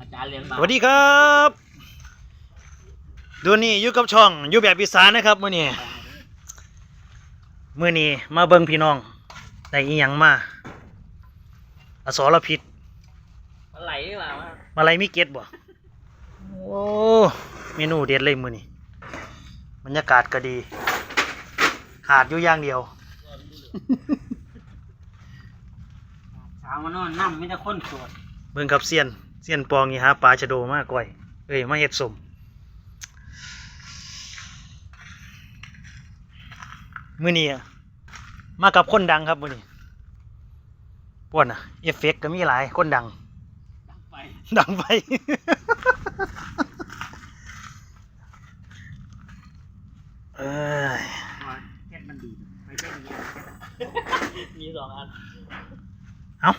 อาจารย์เรียนมาสวัสดีครับ ดูนี่อยู่กับช่องอยู่แบบอีสานนะครับมื่อนี้มื่อนี้มาเบิ่งพี่น้องได้อีหยังมาอสรพิษอะไรนี่ล่ะวะมาอะไรมีเก็ดบ่โอ้เมนูเด็ดเลยมื่อนี้บรรยากาศก็ดีขาดอยู่อย่างเดียวเช้ามานอนนั่ไม่ได้คนสวดเบิ่งครับเซียน เซียนปองนี่ฮะปลาชะโดมากก่อยเอ้ยมาเฮ็ดสมมื้อนี้อะมากับคนดังครับมื้อนี้พวกน่ะเอฟเฟกต์ก็มีหลายคนดัง ดังไปดังไปเอ้ยแค่มันดีไปแค่นี้มีสองอัน เอ้า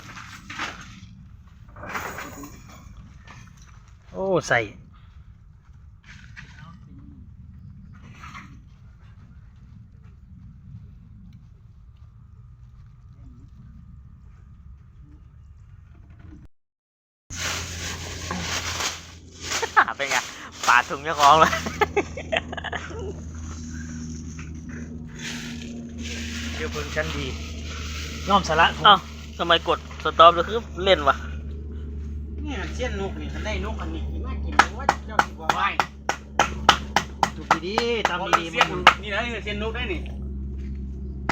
โอ้ ใส่เป็นไงปาดถุงเจ้าของเลยเดี๋ยวเพิ่งชั้นดีย่อมสาระเอ้าทำไมกดสต็อปแล้วคือเล่นวะเนี่ยเส้นนกนี่ถ้าได้นกอันนี้กิน มากินว่าเจ้าสิบ่ไหวถูกดีๆตามดีๆเส้นมันนี่นะนี่เส้นนกได้นี่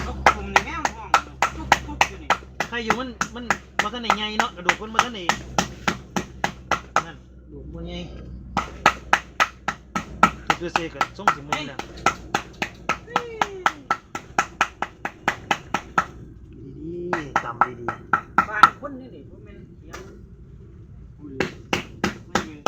นกกลุ่มนี่แม่งห้องตุ๊บตุ๊บอยู่นี่ใครอยู่มันมันมาทันไหนไงเนาะกระดูกมันมาทันไหนนั่นดูกมันไงคือเสียกันส่งถึงมือแล้วดีๆตามดีบ้านคนนี่นี่บ่แม่นเสียงอุ้ยมันอยู่ ๆ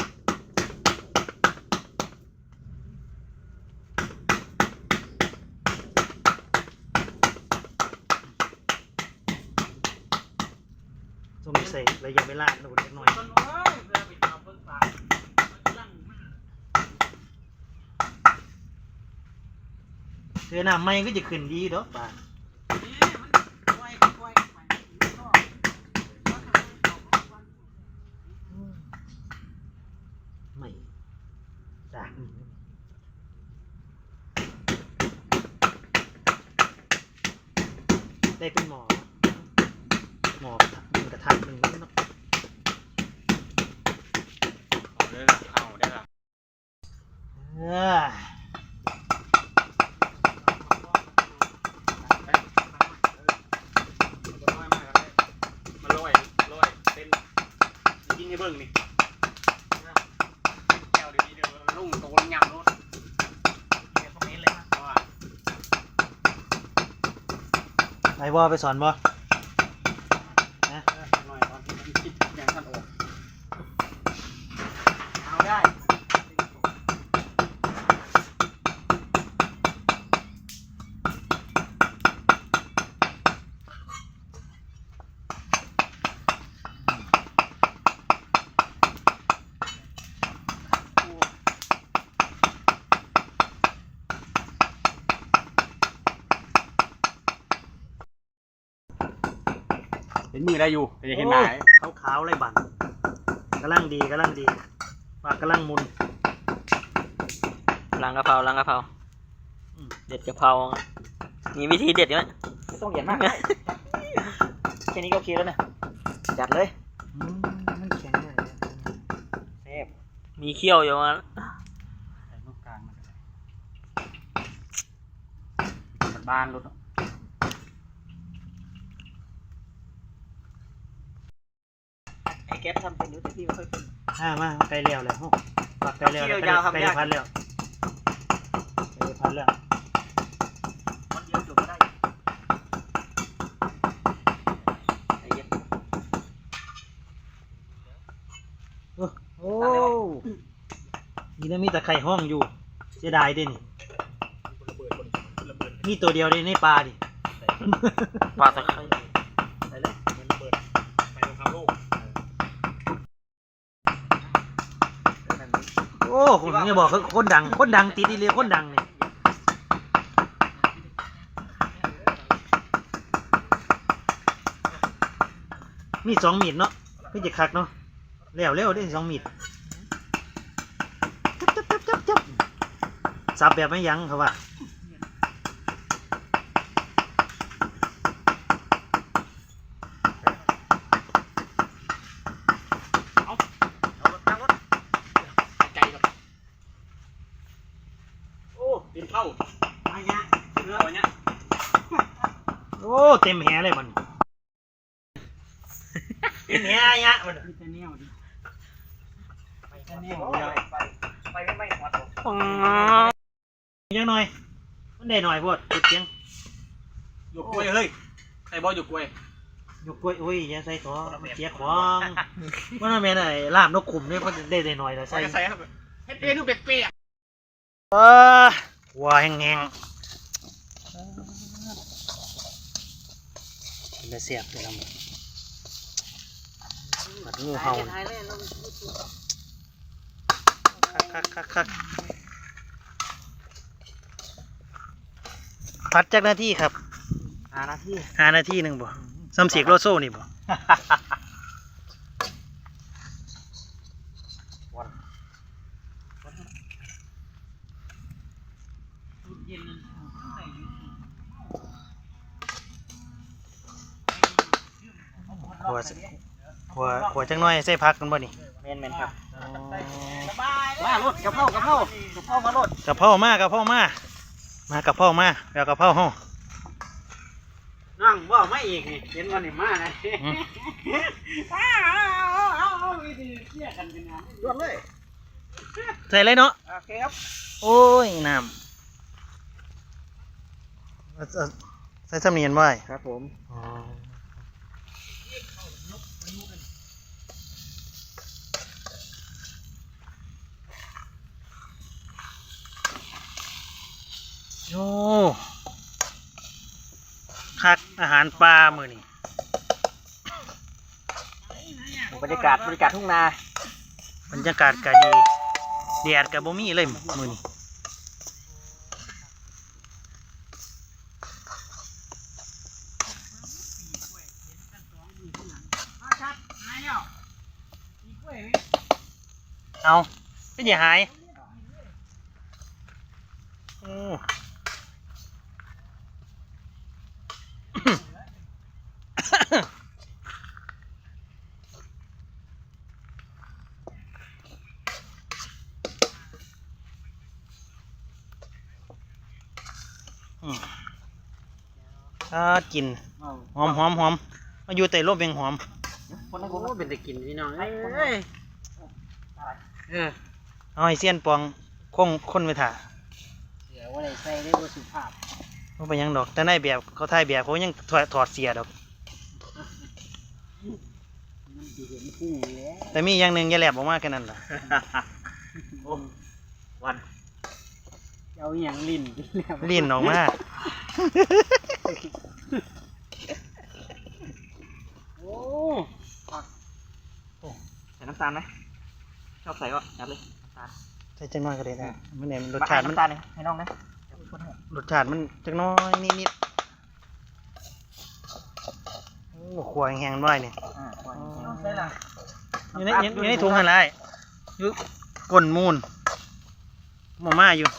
ส่งใส่ระยะ เวลาโดดเล็กน้อยต้นโอ้ยเวลาไปทำเบิ่งป่ามันกำลังมาเธอหน้าไม่ก็จะขึ้นดีดอกป่านี่มันปล่อยก็ปล่อยไปมันก็ว่าทำไมเขาเอาวันไม่จ้าได้เป็นหมอหมอ กระทะหนึ่งกระทะหนึ่งเนาะเอาได้ละเอาได้ละเอ้ยมันลอยลอยเป็นยิงให้เบิ่งนี่แก้วเดี๋ยวนี้เดี๋ยวลุ่งโตลงยำรถเดี๋ยวคอมเมนต์เลยนะว่า ไปบ่ไปสอนบ่นะ หน่อยตอนที่มันคิดอย่างท่านโอ้เอาได้ เห็นมือ ได้อยู่แต่จะเห็นหน้าขาวขาวๆไรบันกำลังดีกำลังดีปากกำลังมุนลังกะเพราลังกะเพราอืมเด็ดกะเพรามีวิธีเด็ดไหมไม่ต้องเหยียดมากแค่นี้ก็โอเคแล้วเนี่ยจัดเลยอืมมันแข็งมากเลยแซ่บมีเขี้ยวอยู่มันใส่ลูกกลางมันมันบ้านรถไอ้แก๊ป ทำเป็นรู้แต่พี่ไม่ค่อยเป็นอ่ามาใกล้แล้วแล้วปากใกล้แล้วเที่ยวยาวครับใกล้ยากพันแล้วใกล้พันแล้วมันเดียวจบก็ได้ไอ้เหี้ยโอ้โอ้นี่นะมีแต่ไข่ห้องอยู่ เสียดายเด้นี่มีตัวเดียวเด้ในปลาดิปลาตะไคร้ ผมจะบอกเขาคนดัง คนดังติดอีเลียคนดังนี่มีสองมีดเนาะพี่จะคักเนาะเร็วเร็วได้สองมีดจับจับจับจับจับสับแบบไม่ยั้งเขาว่ารถตั้งรถใจก่อนโอ้เตรียมเข้า มาเนี่ย เรือเอาเนี่ย โอ้ เต็มแหเลยมันเต็มแหยะมันมีแต่แนวดิไปกันเนี่ยไปไปไม่ไม่หัวตกยังหน่อย มันได้หน่อยพวดติดเสียงอยู่กล้วยเฮ้ยใส่บอลอยู่กล้วยยกกล้วยอุ้ยอย่าใส่ตัวมันเสียของมันไม่นไอ้ลาบนกขุมเนี่ยมันได้ได้หน่อยแต่ใส่ใส่ใส่ครับเฮ็ดเองดูเปียกเออหัวแห้งๆกิน ได้เสียบเลยละมันปัดงูเห่าถ่ายเลยลงคักคักคักคักพัดจากหน้าที่ครับหาหน้าที่หาหน้าที่หนึ่งบ่ซัมเสียกโลโซ่นี่บ่เย็นนั่น หัวสหัวหัวจังน้อยใส่พักกันบ่นี่เมนเมนครับสบายเลยมารถกระเพรากระเพรากระเพรามารถกะเพรามากะเพรามามากะเพรามาแล้วกะเพราห้องนั่งว่าไม่อีกนี่เห็นวันนี้มาไงอ้าวเอาเอาเอาวิธีเชี่ยกันกันนะรวดเลยใส่เลยเนาะโอเคครับโอ้ยน้ำเอาเอาใส่สำเนียนไว้ครับผมอ๋อ โอ้คักอาหารปลามือนี่บรรยากาศบรรยากาศทุ่งนา บรรยากาศก็ดีแดดก็บ่มีเลยมือนี่ มาครับหายแล้วมีกล้วยไหม เอาไม่อย่าหายโอ้ถ้ากินหอมหอมหอมมาอยู่แต่ร่มเป็นหอม คนนั้นผมโอ้เป็นแตะกินพี่น้องเอ้ย เออเอาให้เสี้ยนปองคงคนไปถ่าเดี๋ยวว่าอะไรใส่ได้บสุภาพเขาไปยังดอก แต่ในแบบเขาถ่ายแบบเขายังถอดถอดเสียดอก มันจะเห็นคู่แล้วแต่มีอย่างหนึ่งอย่าแหลบออกมาแค่นั้นล่ะโอ้วันเอาอหย่างลิ้นลิ้นออกมา โอ้ ใส่น้ำตาลไหม ชอบใส่ก็ยัดเลยน้ำตาลใส่จังน้อยก็ได้นะมันเนี่ยรสมาชาติมันน้ำตาลเลยให้น้องนะเดี๋ยวคนให้รสชาติมันจังน้อยนิดนิดๆโอ้ขวายแห้งๆด้วยเนี่ยอ่าปล่อยใส่ละอยู่ในอยู่อยู่ในถุงอะไรอยู่ก้นมูลหมอมาอยู่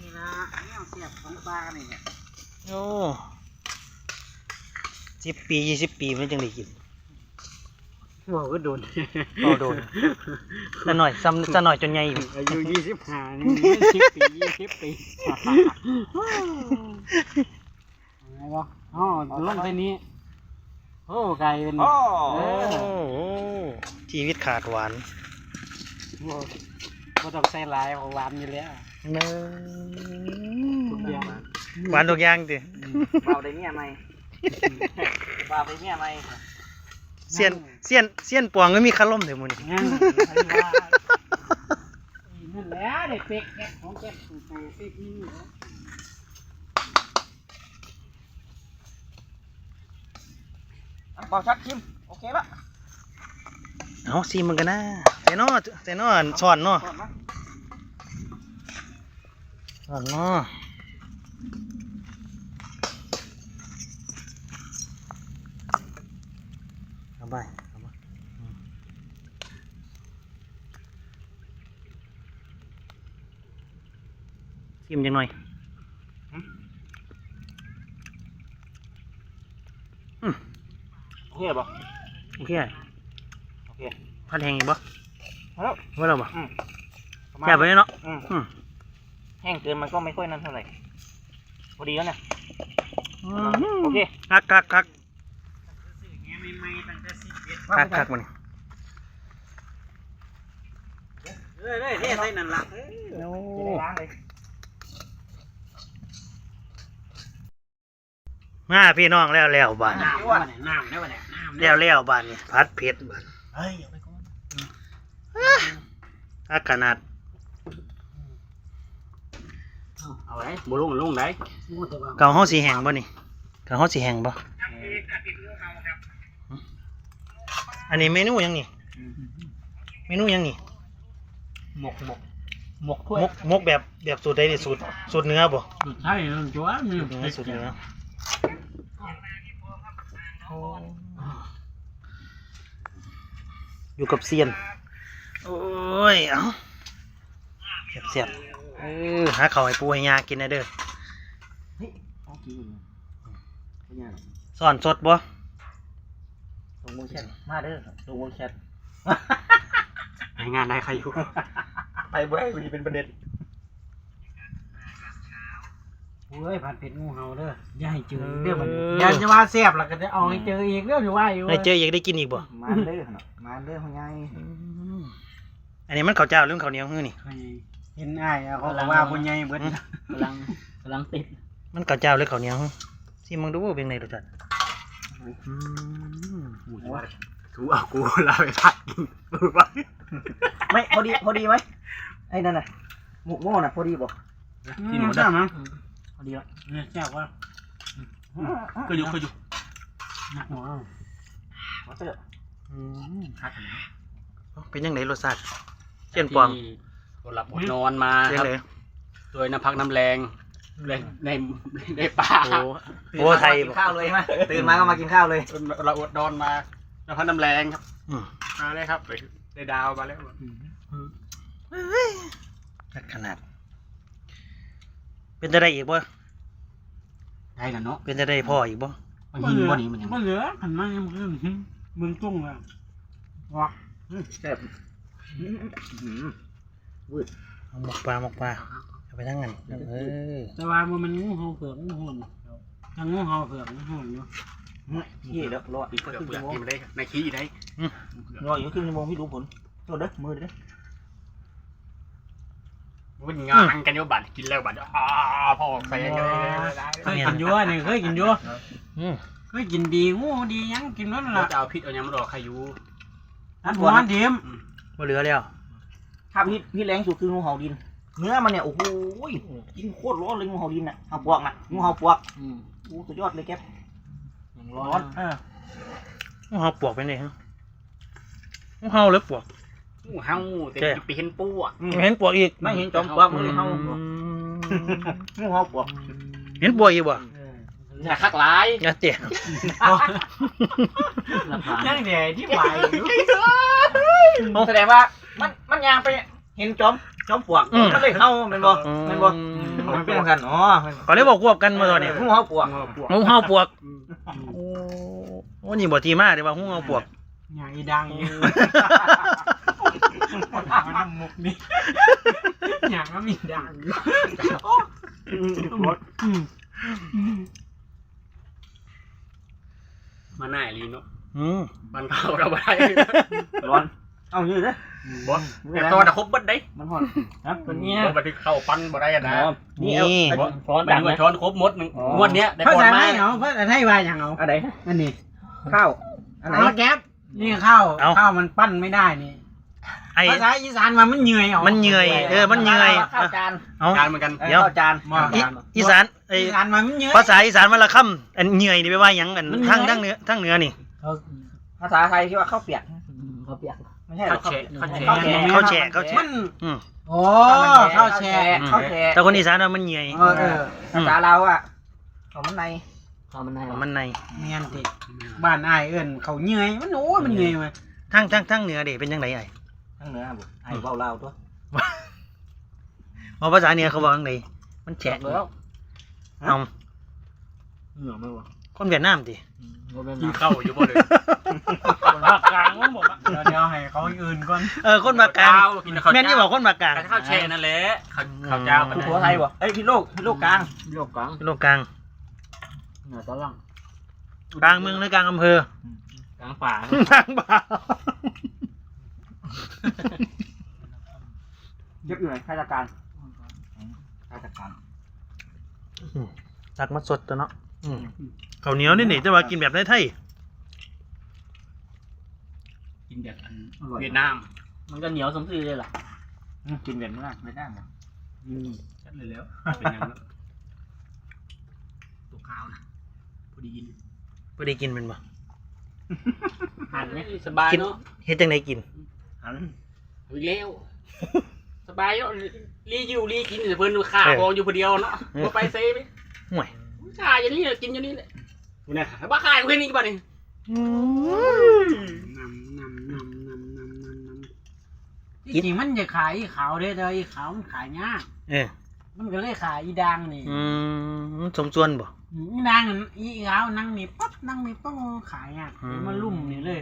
นี่ละแนวเสียบของปลาเนี่ยโอ้สิบปียี่สิบปีมันจังได้กิน บอกก็โดนเอาโดนสะหน่อยซ้ำสะหน่อยจนใหญ่อยู่อายุยี่สิบห้านี่สิบปียี่สิบปีอะไรวะอ๋อลงไปนี้โอ้ไก่เป็นโอ้เอโอ้อโหชีวิตขาดหวานบ่บ่ต้องใส่หลายเพราะหวานอยู่แล้วเนทุกอย่างหวานทุกอย่างดิเบาได้เมียไหมเบาได้เมียไหม เสียนเสียนเสียนปวงก็มีคาร่มเดี๋ยวมึงนี่งั้นนั่นแหละเด็กเป็กแกะของแกะปูปูเป็กนี่เหรอเบาชัดชิมโอเคละเอาซีมันกันนะแต่นอแต่นอสอนเนาะก่อนนะสอนเนาะ เอาไปเอามาอืมชิมจังหน่อยโอเคป่ะโอเคโอเคพัดแห้งอีกบ่เอาแล้วว่าเราบ่อืมแค่ไปเนาะอืมอืมแห้งเกินมันก็ไม่ค่อยนั่นเท่าไหร่พอดีแล้วเนี่ยอืโอเคคักคักคัก เงี้ยไม่ๆตั้งแต่สิบเอ็ด คักคักมันเออเลยเนี่ยใส่นั่นละเออโอ้จะได้ล้างเลยมาพี่น้องแล้วแล้วบ้านน้ำได้วะเนี่ยน้ำได้วะเนี่ยน้ำได้แล้วแล้วบ้านนี่พัดเผ็ดบ้านเฮ้ยเอาไปก่อนคักขนาดเอาไว้บุลุงลุงได้เกาเฮาสีแห้งบ่นี่เกาเฮาสีแห้งบ่ อันนี้เมนูหยังนี่เมนูหยังนี่หมกหมกหมกถ้วยมกมกแบบแบบสูตรใดนี่สูตรสูตรเนื้อบ่ใช่จัวนี่สูตรเนื้อสูตรเนื้ออยู่กับเซียน โอ้ย เอ้าเสียบๆเออหาข้าวให้ปูให้ยากินนะเด้อเอากินเป็นยังสอนสดบ่ล งมือแชทมาเด้อลงมือแชทงานได้ใครอยู่ไปบ่ได้มีเป็นประเด็นเฮ้ยผ่านเป็ดงูเห่าเด้ออย่าให้เจอเด้อมันอยากจะว่าแซ่บแล้วก็จะเอาให้เจออีกเด้ออยู่ว่าอยู่ได้เจออยากได้กินอีกบ่มาเด้อเนาะมาเด้อพ่อใหญ่อันนี้มันข้าวเจ้าหรือข้าวเหนียวฮื้อนี่เห็นอ้ายอะเขาก็ว่าผู้ใหญ่เบิดกำลังกำลังติดมันข้าวเจ้าหรือข้าวเหนียวฮื้อสิมึงดูว่าเป็นไงรสชาติ อืมกูเอากูลาไปพักกินดูไปไม่พอดีพอดีไหมไอ้นั่นน่ะหมูโม่น่ะพอดีบ่กินหมดได้มั้งพอดีละเนี่ยแซ่บว่าก็อยู่ก็อยู่หนักหัวมาเถอะอืมคักเป็นยังไงรสชาติเจียนปองอดหลับอดนอนมาครับเลยโดยน้ำพักน้ำแรง ในในในป่าโอ้โหไทยกิบ่นข้าวเลยใช่ไหมตื่นมาก็มากินข้าวเลย เราอดนอนมาน้ำพักน้ำแรงครับอืมมาเลยครับได้ดาวมาแล้วนักขนาด เป็นจะได้อีกบ่ได้กันเนาะเป็นจะได้พ่ออีกบ่มันหินบ่นี้มันยังมันเหลือหันมายังคือมึงจุ้งเลยว่ะแซ่บเอาหมกปลาหมกปลา เอาไปทั้งนั้นเออแต่ว่ามันงูเห่าเผือกงูหุ่นถ้างูเห่าเผือกงูหุ่นอยู่ยี่เด้อรออีกเปคลือกรึ่งเปลืชั่อกวโมงกินมาได้ในขี้ได้รออยู่ครึ่งชั่วโมงพี่รู้ผลโทษเด้อมือเด้อมันงานกันโยบัตรกินแล้วบัตรอ้าพ่อใส่ยังไงเคยกินอยัวนี่เคยกินอยัวอืมเคยกินดีงูดียังกินนั่นเราล่ะจะเอาพิษเอายังมาดอกใครอยู่อันหัวอันเดียมบ่เหลือแล้วถ้าพี่พี่แรงสุดคืองูเห่าดิน เนื้อมันเนี่ยโอ้โหกินโคตรร้อนเลยงูเห่าดินน่ะเห่าปวกน่ะงูเห่าปวกโอ้สุดยอดเลยแก๊ปร้อนเอองูเห่าปวกเป็นไงฮะงูเห่าหรือปวกงูเห่าแต่ไปเห็นปูอะเห็นปวกอีกไม่เห็นจอมปลวกมันเลยเห่าอืมงูเห่าปวก เห็นปวกอีกบ่อย่าคักร้ายอย่าเตะยังเดี๋ยวที่ไปอยู่แสดงว่ามันมันยางไปเห็นจอม จอมปลวกมันเลยเห่าเป็นบ่เป็นบ่มันเป็นกันอ๋อเขาเลยบอกควบกันมาตอนนี้งูเห่าปวกงูเห่าปวกโอ้โอ้นี่บ่ทีมาเดี๋ยวว่างูเห่าปวก อย่างอีดังอยู่มันน้ำมุกนี่อย่างก็มีดังอยู่อืมมาหน้าลีเนาะอืม มันเข้าเราไม่ได้ร้อน เอาอยู่เด้อบอสแต่ตัวจะครบเบิดได้มันร้อนนะตัวเนี้ยบันทึกเข้าปั้นบ่ได้อะนะนี่เอาช้อนดังช้อนครบหมดหนึ่งงวดเนี้ยได้ภาก่อนษาไทมายเหรอภาษาไทยว่าอย่างเอาอะไรอันนี้ข้าวอันไหนเอาแก๊ปนี่ข้าวข้าวมันปั้นไม่ได้นี่ไอ้ ภาษาอีสานมันมันเหนื่อยเหรอมันเหนื่อยเออมันเหนื่อย ข้าวจานเอา การเหมือนกันเดี๋ยว ข้าวจานมาอีอีสานไอ้อีสานมันมันเหนื่อยภาษาอีสานวันละคำอันเหนื่อยนี่ไปว่าหยังกันมันเหนื่อยทั้งทั้งเหนือทั้งเหนือนี่ ภาษาไทยคิดว่าข้าวเปียกข้าวเปียก ไม่ใช่หรอข้าวแฉะข้าวแฉะ ข้าวแฉะข้าวแฉะ มันอืมโอ้ข้าวแช่ข้าวแฉะแต่คนอีสานน่ะมันเหนื่อยเออเออภาษาเราอะข้าวมันในข้าวมันในมันในเมียนติบ้านอ้ายเอิ้นเขาเหนื่อยมันโอ้ยมันเหนื่อยมาทั้งทั้งทั้งเหนือเด็เป็นยังไงไอ้ทั้งเนื้อบุไอ้เบาเล่าตัวว่าภาษาเหนือเขาบอกยังไงมันแฉะแล้วเอาเหนือไม่วะคนเวียดนามดิกินข้าวอยู่บ่เลย คนภาคกลางมั้งผมอะเดี๋ยวเดี๋ยวให้เขาอื่นก่อนเออคนมากลางกินข้าวแม่นที่บอกคนมากลางข้าวแช่นั่นแหละข้าวข้าวเจ้ากันสุโขทัยบ่เอ้ยพี่โลกพี่โลกกลางโลกกลางโลกกลางเหนือตะลังกลางเมืองหรือกลางอำเภอกลางป่ากลางบ่าวเยอะอยู่ไหนข้าราชการข้าราชการตักมาสดตัวเนาะอืมข้าวเหนียวนี่นี่แต่ว่ากินแบบไทย กินแบบอันอร่อยเวียดนาม มันก็เหนียวสมชื่อเลยล่ะกินแบบนั้นไม่ได้หรอชัดเลยแล้ว เป็นยังแล้วตัวข้าวนะพอดีกินๆพอดีกินเป็นบ่หันไหมสบายเนาะเฮ็ดจังไดกินหันอีกแล้วสบายเนาะรีอยู่รีกินแต่เพิ่นข่าพองอยู่คนเดียวเนาะบ่ไปเซ่ไปห่วยข่าอย่างนี้กินอย่างนี้แหละเนี่ยบ้าข่าอยู่แค่นี้บ้านี่ นำนำนำนำนำนำนำ ที่จริงมันจะขายอีขาวเด้อแต่ว่าอีขาวมันขายยาก เออมันก็เลยขายอีดังนี่อืมสมส่วนบ่ อีดังอันอีขาวนั่งนี่ปั๊บนั่งนี่ปั๊บขายอะมันลุ่มนี่เลย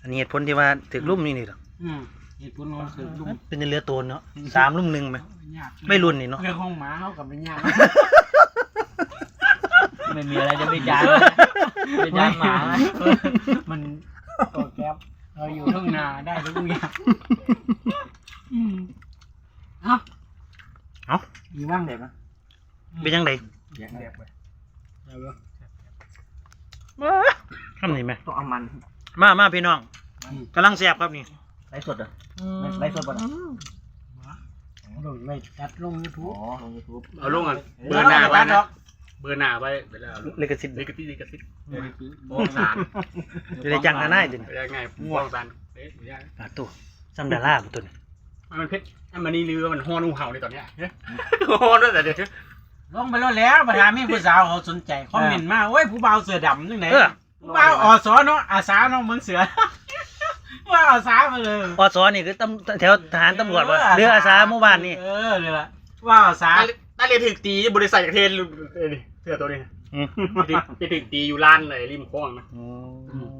อันนี้เหตุผลที่ว่าถึกลุ่มนี่นี่หรออืมเหตุผลของมันคือลุ่ม เป็นเรือโตนเนาะสามลุ่มหนึ่งไหม ยากไม่รุ่นนี่เนาะ เรื่องของหมาเขากับเป็นยาก ไม่มีอะไรจะไปจานไปจานหมานะมันตัวแก๊บ เราอยู่ทุ่งนาได้ทุกอย่างอืมเอ้าเอ้าอีว่างเด็เด็กกนะเป็นยังไงเด็กเด็กไปเอาเลยคำนี้ไหมต้องเอามัน มามาพี่น้องกำลังแซ่บครับนี่ไลฟ์สดเหรอไลฟ์สดบ่น่ะลงไม่จัดลงยูทูอ๋บอลงยูทูบเอาลงอะเบเบออร์ร์หหน้าน้าไว้ไว้นะนะ เบอร์หน้าไว้เวลาเลกสิทธิ์ลิกติลิกติโอ้สารจะได้จังกันได้ดิไปได้ไงม่วงสารเอ๊ะไม่ได้ปาตู้ซัมดาร่าบ่ตัวนี้มันเพชรมันนี่เรือมันฮอนูเห่าในตอนเนี้ยฮอนด้วยแต่เดี๋ยวลงไปแล้วแล้วประธานมีผู้สาวเขาสนใจคอมเมนต์มาโอ้ยผู้บ่าวเสือดำจังไหนเออผู้บ่าวอสเนาะอาสาเนาะเมืองเสือว่าอาสามาเลยอสนี่คือตำแถวทหารตำรวจบ่เรืออาสาหมู่บ้านนี่เออเลยล่ะว่าอาสาถ้าเรียนถึกตีบริษัทจากเทน เสื้อตัวนี้อืมจะถึกตีอยู่ร้านเลยริมคลองนะ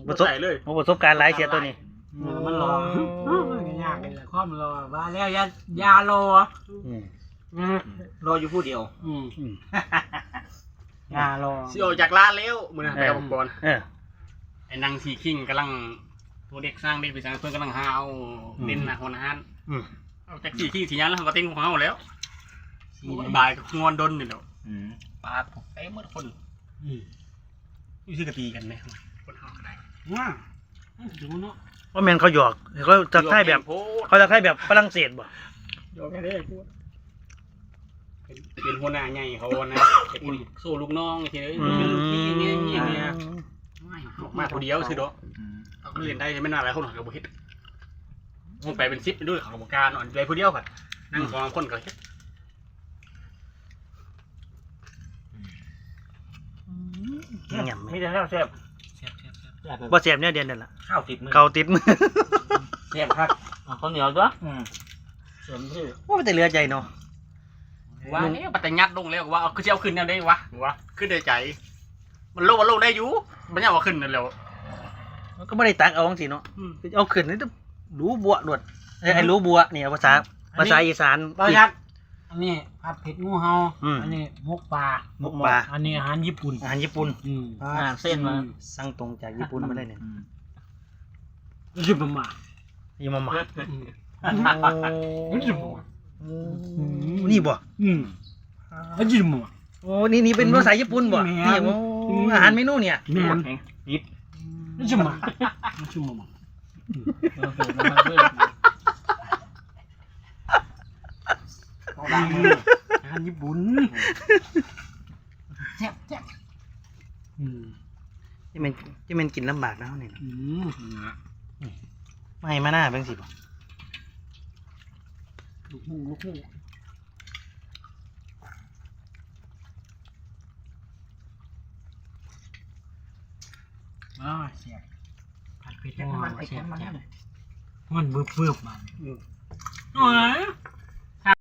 ประสบใส่เลยโอ้ประสบการณ์หลายเสียตัวนี้ เออมันรอมันก็ยากเลยแหละความรอว่าแล้วยายารออืมรออยู่ผู้เดียวอืมอืมยารอสิออกจากร้านแล้วมือนะไปกับผมก่อนเออ ไอ้นางสีคิงกำลังตัวเด็กสร้างเด็กไปสร้างเพื่อนกำลังหาเอาเน้นนะคนอาหารอืมเอาจากสีคิงสีนั้นแล้วเขาก็เต้นของเขาแล้วบ่ายก็งอนดนนี่แหละอืม ปาดเต้เมื่อคนอืมนี่คือกตีกันไหมคนห้าก็ได้ว่าดูเนาะว่าแมนเขาหยอกเขาจะใช้แบบโพสเขาจะใช้แบบฝรั่งเศสบ่โยกแค่ได้พูดเป็นเป็นหัวหน้าใหญ่เขานะเป็นสู้ลูกน้องเฉยเป็นลูกพี่เงี้ยเงี้ยเงี้ยมาคนเดียวสิเนาะอืมเขาก็เรียนได้ไม่นานหลายคนเขาก็บ่เฮ็ดมันไปเป็นซิปไปด้วยเขาก็บ่กล้ารนอนไปผู้เดียวค่ะนั่งสองคนก็เฮ็ด หย่ำไหมมีแต่ข้าวแซ่บแซ่บแซ่บแซ่บบ่เสียบเนี่ยเดือนนั่นล่ะข้าวติดมือเขาติดมือแซ่บครับข้าวเหนียวตัวอืมเสริมชื่อว่ามันแต่เหลือใจเนาะว่าเนี่ยปัตตยัดลงแล้วว่าเอาคือจะเอาขึ้นแนวได้วะวะขึ้นได้ใจ มันโลมันโลได้อยู่มันยังว่าขึ้นนั่นแล้วมันก็ไม่ได้ตักเอาจังสิเนาะอืมเอาขึ้นนี่ต้องรู้บัวหลวดเอ้ยไอ้รู้บัวเนี่ยภาษาภาษาอีสานปลายักษ์ อันนี้ผัดเผ็ดงูเห่าอืม อันนี้หมกปลาหมกปลา อันนี้อาหารญี่ปุ่นอาหารญี่ปุ่นอืมอ่าเส้นมาสั่งตรงจากญี่ปุ่นมาเลยเนี่ยอืมรู้สึกประมาณยี่มาหมาอืมโอ้นี่บ่อืมรู้สึกประมาณโอ้นี่นี่เป็นภาษาญี่ปุ่นบ่แม่นนี่โอ้อืม อาหารเมนูเนี่ยแม่นแข็งยิบรู้สึกประมาณรู้สึกประมาณ ตังานญี่ปุ่นแซ่บแซ่บอืมจะเป็นจะเป็นกินลำบากแล้วเนี่ยอืมไม่มาหน้าเป็นสิบลูกหูลูกหูอ๋อเสียบผัดเผ็ดแล้มันไปแกันมันเบึบบึบมาอ๋อ